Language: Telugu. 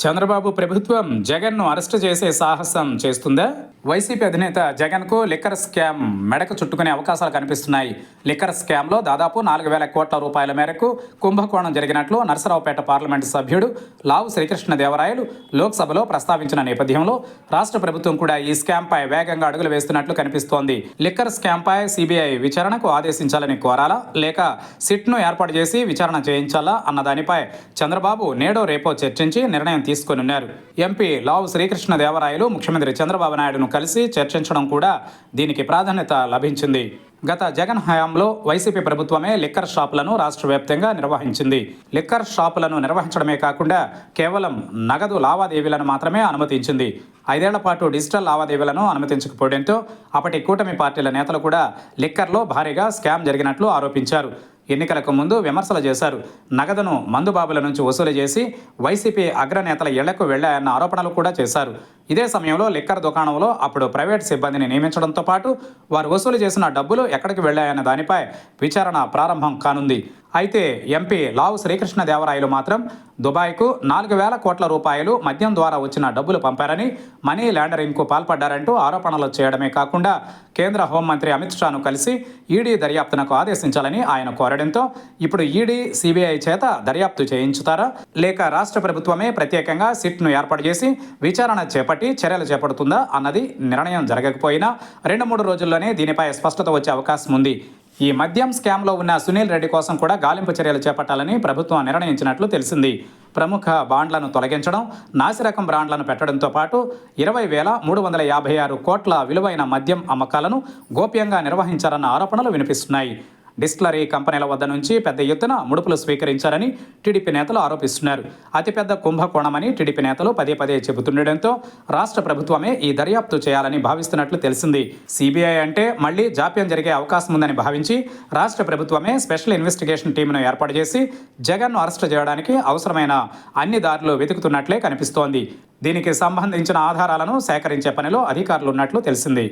చంద్రబాబు ప్రభుత్వం జగన్ను అరెస్టు చేసే సాహసం చేస్తుందా? వైసీపీ అధినేత జగన్కు లిక్కర్ స్కామ్ మెడకు చుట్టుకునే అవకాశాలు కనిపిస్తున్నాయి. లిక్కర్ స్కామ్లో దాదాపు నాలుగు వేల కోట్ల రూపాయల మేరకు కుంభకోణం జరిగినట్లు నరసరావుపేట పార్లమెంటు సభ్యుడు లావు శ్రీకృష్ణదేవరాయలు లోక్సభలో ప్రస్తావించిన నేపథ్యంలో రాష్ట్ర ప్రభుత్వం కూడా ఈ స్కామ్పై వేగంగా అడుగులు వేస్తున్నట్లు కనిపిస్తోంది. లిక్కర్ స్కామ్పై సిబిఐ విచారణకు ఆదేశించాలని కోరాలా? లేక సిట్ను ఏర్పాటు చేసి విచారణ చేయించాలా? అన్న దానిపై చంద్రబాబు నేడో రేపో చర్చించి నిర్ణయం తీసుకోనున్నారు ఎంపీ లావు శ్రీకృష్ణదేవరాయలు ముఖ్యమంత్రి చంద్రబాబు నాయుడును కలిసి చర్చించడం కూడా దీనికి ప్రాధాన్యత లభించింది. గత జగన్ హయాంలో వైసీపీ ప్రభుత్వమే లిక్కర్ షాపులను రాష్ట్ర వ్యాప్తంగా నిర్వహించింది. లిక్కర్ షాపులను నిర్వహించడమే కాకుండా కేవలం నగదు లావాదేవీలను మాత్రమే అనుమతించింది. ఐదేళ్ళ పాటు డిజిటల్ లావాదేవీలను అనుమతించకపోవడంతో అప్పటి కూటమి పార్టీల నేతలు కూడా లిక్కర్లో భారీగా స్కామ్ జరిగినట్లు ఆరోపించారు. ఎన్నికలకు ముందు విమర్శలు చేశారు. నగదును మందుబాబుల నుంచి వసూలు చేసి వైసీపీ అగ్రనేతల ఇళ్ళకు వెళ్ళాయన్న ఆరోపణలు కూడా చేశారు. ఇదే సమయంలో లిక్కర్ దుకాణంలో అప్పుడు ప్రైవేట్ సిబ్బందిని నియమించడంతో పాటు వారు వసూలు చేసిన డబ్బులు ఎక్కడికి వెళ్ళాయన్న దానిపై విచారణ ప్రారంభం కానుంది. అయితే ఎంపీ లావు శ్రీకృష్ణదేవరాయలు మాత్రం దుబాయ్కు నాలుగు వేల కోట్ల రూపాయలు మద్యం ద్వారా వచ్చిన డబ్బులు పంపారని మనీ ల్యాండరింగ్కు పాల్పడ్డారంటూ ఆరోపణలు చేయడమే కాకుండా కేంద్ర హోంమంత్రి అమిత్ షాను కలిసి ఈడీ దర్యాప్తునకు ఆదేశించాలని ఆయన కోరడంతో ఇప్పుడు ఈడీ సిబిఐ చేత దర్యాప్తు చేయించుతారా? లేక రాష్ట్ర ప్రభుత్వమే ప్రత్యేకంగా సిట్ను ఏర్పాటు చేసి విచారణ చేపట్టి చర్యలు చేపడుతుందా అన్నది నిర్ణయం జరగకపోయినా రెండు మూడు రోజుల్లోనే దీనిపై స్పష్టత వచ్చే అవకాశం ఉంది. ఈ మద్యం స్కామ్లో ఉన్న సునీల్ రెడ్డి కోసం కూడా గాలింపు చర్యలు చేపట్టాలని ప్రభుత్వం నిర్ణయించినట్లు తెలిసింది. ప్రముఖ బాండ్లను తొలగించడం నాసిరకం బ్రాండ్లను పెట్టడంతో పాటు ఇరవై వేల మూడు వందల యాభై ఆరు కోట్ల విలువైన మద్యం అమ్మకాలను గోప్యంగా నిర్వహించారన్న ఆరోపణలు వినిపిస్తున్నాయి. డిస్టిలరీ కంపెనీల వద్ద నుంచి పెద్ద ఎత్తున ముడుపులు స్వీకరించారని టీడీపీ నేతలు ఆరోపిస్తున్నారు. అతిపెద్ద కుంభకోణమని టీడీపీ నేతలు పదే పదే చెబుతుండటంతో రాష్ట్ర ప్రభుత్వమే ఈ దర్యాప్తు చేయాలని భావిస్తున్నట్లు తెలిసింది. సిబిఐ అంటే మళ్ళీ జాప్యం జరిగే అవకాశం ఉందని భావించి రాష్ట్ర ప్రభుత్వమే స్పెషల్ ఇన్వెస్టిగేషన్ టీంను ఏర్పాటు చేసి జగన్ను అరెస్టు చేయడానికి అవసరమైన అన్ని దారులు వెతుకుతున్నట్లే కనిపిస్తోంది. దీనికి సంబంధించిన ఆధారాలను సేకరించే పనిలో అధికారులు ఉన్నట్లు తెలిసింది.